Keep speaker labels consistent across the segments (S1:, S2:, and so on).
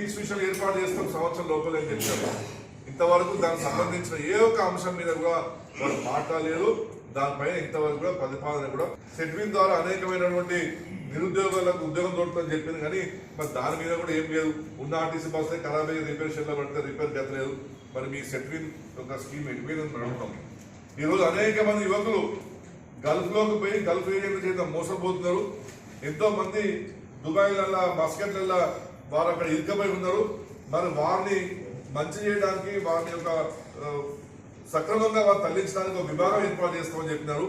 S1: Institution ఏర్పాటు చేస్తాం. సంవత్సరం లోపలే అని చెప్పారు ఇంతవరకు దానికి సంబంధించిన ఏ ఒక్క అంశం మీద కూడా వాళ్ళు మాట్లాడలేదు. దానిపైన ఇంతవరకు కూడా ప్రతిపాదన కూడా సెట్విన్ ద్వారా అనేకమైనటువంటి నిరుద్యోగులకు ఉద్యోగం దొరుకుతుందని చెప్పింది. కానీ మరి దాని మీద కూడా ఏం లేదు. ఉన్న ఆర్టీసీ బస్సే ఖరాబ్ అయ్యి రిపేర్ షెడ్లో పడితే రిపేర్ గతలేదు మరి మీ సెట్విన్ ఒక స్కీమ్ ఎటుపోయిందని అడుగుతాం. ఈరోజు అనేక మంది యువకులు గల్ఫ్లోకి పోయి గల్ఫ్ ఏజెంట్ల చేత మోసపోతున్నారు. ఎంతో మంది దుబాయ్లల్లా మస్కట్లల్లా వారు అక్కడ ఇరుకపోయి ఉన్నారు. మరి వారిని మంచి చేయడానికి వారిని యొక్క సక్రమంగా వారు తరలించడానికి ఒక విభాగం ఏర్పాటు చేస్తామని చెప్పినారు.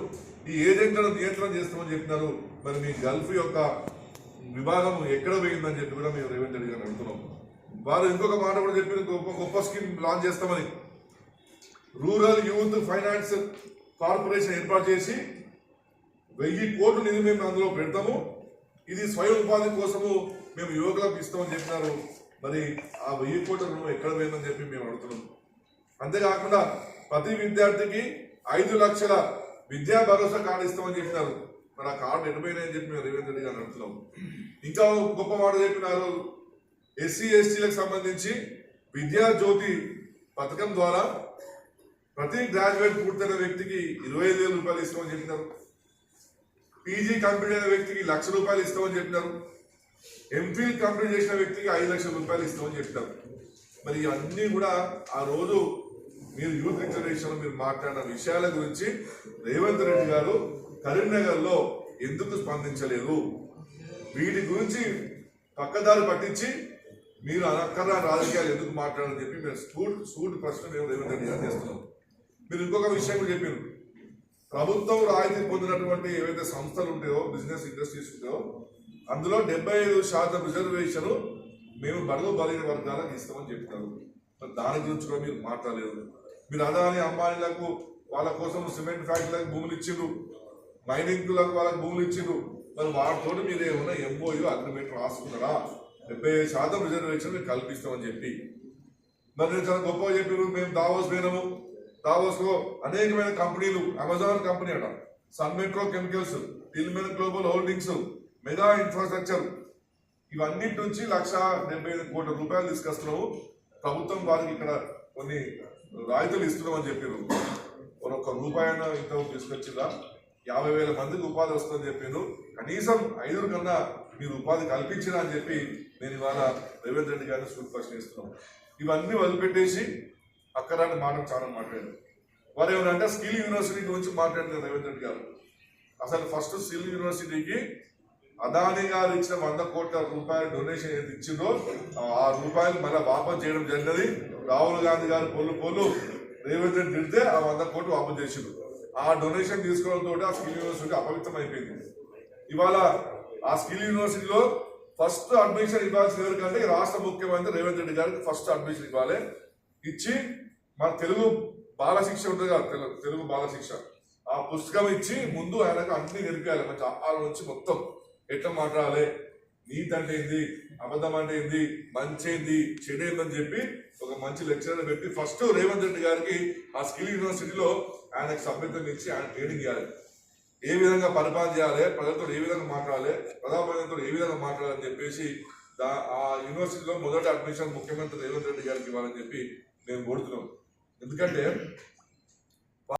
S1: ఈ ఏజెంట్లను నియంత్రణ చేస్తామని చెప్పినారు. మరి మీ గల్ఫ్ యొక్క విభాగం ఎక్కడ పోయిందని చెప్పి కూడా మేము రేవంత్ రెడ్డి గారిని అడుగుతున్నాం. వారు ఇంకొక మాట కూడా చెప్పిన గొప్ప గొప్ప స్కీమ్ లాంచ్ చేస్తామని. రూరల్ యూత్ ఫైనాన్స్ కార్పొరేషన్ ఏర్పాటు చేసి వెయ్యి కోట్లు నిధి మేము అందులో పెడతాము. ఇది స్వయం ఉపాధి కోసము మేము యువకులకు ఇస్తామని చెప్పినారు. మరి ఆ వెయ్యి కోట్ల రుణం ఎక్కడ పోయిందని చెప్పి మేము అడుగుతున్నాం. అంతేకాకుండా ప్రతి విద్యార్థికి ఐదు లక్షల విద్యా భరోసా కార్డు ఇస్తామని చెప్పినారు. మరి ఆ కార్డు ఎటుపోయినాయని చెప్పి మేము రేవంత్ రెడ్డి గారిని అడుగుతున్నాం. ఇంకా గొప్ప మాట చెప్పినారు. ఎస్సీ ఎస్టీలకు సంబంధించి విద్యా జ్యోతి పథకం ద్వారా ప్రతి గ్రాడ్యుయేట్ పూర్తయిన వ్యక్తికి ఇరవై ఐదు వేల రూపాయలు ఇస్తామని చెప్పినారు. పీజీ కంప్లీట్ అయిన వ్యక్తికి లక్ష రూపాయలు ఇస్తామని చెప్పినారు. ఎంఫిల్ కంప్లీట్ చేసిన వ్యక్తికి ఐదు లక్షల రూపాయలు ఇస్తామని చెప్పినారు. మరి ఇవన్నీ కూడా ఆ రోజు మీరు యూత్ రిజర్వేషన్ మీరు మాట్లాడిన విషయాల గురించి రేవంత్ రెడ్డి గారు కరీంనగర్లో ఎందుకు స్పందించలేదు? వీటి గురించి పక్కదారి పట్టించి మీరు అనక్కర రాజకీయాలు ఎందుకు మాట్లాడాలని చెప్పి మేము స్కూల్ సూట్ ప్రశ్న మేము రేవంత్ రెడ్డి గారు చేస్తున్నాం. మీరు ఇంకొక విషయం కూడా చెప్పారు. ప్రభుత్వం రాయితీ పొందినటువంటి ఏవైతే సంస్థలు ఉంటాయో బిజినెస్ ఇండస్ట్రీస్ ఉంటాయో అందులో డెబ్బై ఐదు శాతం రిజర్వేషన్ మేము బడుగు బలైన వర్గాలకు ఇస్తామని చెప్తారు. మరి దాని గురించి కూడా మీరు మాట్లాడలేదు. మీరు అదాని అంబానీలకు వాళ్ళ కోసం సిమెంట్ ఫ్యాక్టరీలకు భూములు ఇచ్చిండ్రు. మైనింగ్లకు వాళ్ళకి భూములు ఇచ్చిండ్రు. మరి వాటితో మీరు ఏమైనా ఎంఓయూ అగ్రిమెంట్ రాసుకున్నారా? డెబ్బై ఐదు శాతం రిజర్వేషన్ మీరు కల్పిస్తామని చెప్పి. మరి నేను చాలా గొప్పగా చెప్పారు మేము దావోస్ పోయినాము. దావోస్లో అనేకమైన కంపెనీలు అమెజాన్ కంపెనీ అట. Sun Metro Chemicals Tilman Global Holdings Mega Infrastructure. ఇవన్నిటి నుంచి లక్ష డెబ్బై ఐదు కోట్ల రూపాయలు తీసుకొస్తున్నాము ప్రభుత్వం వారికి ఇక్కడ కొన్ని రాయితీలు ఇస్తున్నామని చెప్పారు ఒక రూపాయి ఇంత తీసుకొచ్చిందా? యాభై వేల మందికి ఉపాధి వస్తుందని చెప్పాను కనీసం ఐదుగురు కన్నా మీరు ఉపాధి కల్పించినా అని చెప్పి నేను ఇవాళ రేవంత్ రెడ్డి గారిని స్కూల్ ప్రశ్నిస్తున్నాం. ఇవన్నీ వదిలిపెట్టేసి అక్కడాని మాట చాలా మాట్లాడారు. వారు ఎవరంటే స్కిల్ యూనివర్సిటీ గురించి మాట్లాడారు రేవంత్ రెడ్డి గారు. అసలు ఫస్ట్ స్కిల్ యూనివర్సిటీకి అదాని గారు ఇచ్చిన వంద కోట్ల రూపాయల డొనేషన్ ఏది ఇచ్చిందో ఆ రూపాయలు మళ్ళీ వాపస్ చేయడం జరిగినది రాహుల్ గాంధీ గారు పొల్లు పొల్లు రేవంత్ రెడ్డి తిడితే ఆ వంద కోట్లు వాపస్ చేసిండు. ఆ డొనేషన్ తీసుకోవడంతో ఆ స్కిల్ యూనివర్సిటీ అపవిత్రం అయిపోయింది. ఇవాళ ఆ స్కిల్ యూనివర్సిటీలో ఫస్ట్ అడ్మిషన్ ఇవ్వాల్సిన ఎవరికంటే రాష్ట్ర ముఖ్యమంత్రి రేవంత్ రెడ్డి గారికి ఫస్ట్ అడ్మిషన్ ఇవ్వాలి. ఇచ్చి మన తెలుగు బాల శిక్ష ఉంటుంది కదా తెలుగు బాల శిక్ష ఆ పుస్తకం ఇచ్చి ముందు ఆయనకు అన్ని నేర్పించాలి మంచి ఆహారం నుంచి మొత్తం ఎట్లా మాట్లాడాలి? నీతి అంటే ఏంది? అబద్ధం అంటే ఏంది? మంచి ఏంది? చెడు ఏందని చెప్పి ఒక మంచి లెక్చరర్ పెట్టి ఫస్ట్ రేవంత్ రెడ్డి గారికి ఆ స్కిల్ యూనివర్సిటీలో ఆయనకు సభ్యత్వం ఇచ్చి ఆయన ట్రైనింగ్ ఇవ్వాలి. ఏ విధంగా పరిపాలన చేయాలి? ప్రజలతో ఏ విధంగా మాట్లాడాలి? ప్రజాప్రతినిధులతో ఏ విధంగా మాట్లాడాలని చెప్పేసి దా ఆ యూనివర్సిటీలో మొదటి అడ్మిషన్ ముఖ్యమంత్రి రేవంత్ రెడ్డి గారికి ఇవ్వాలని చెప్పి మేము కోరుతున్నాం ఎందుకంటే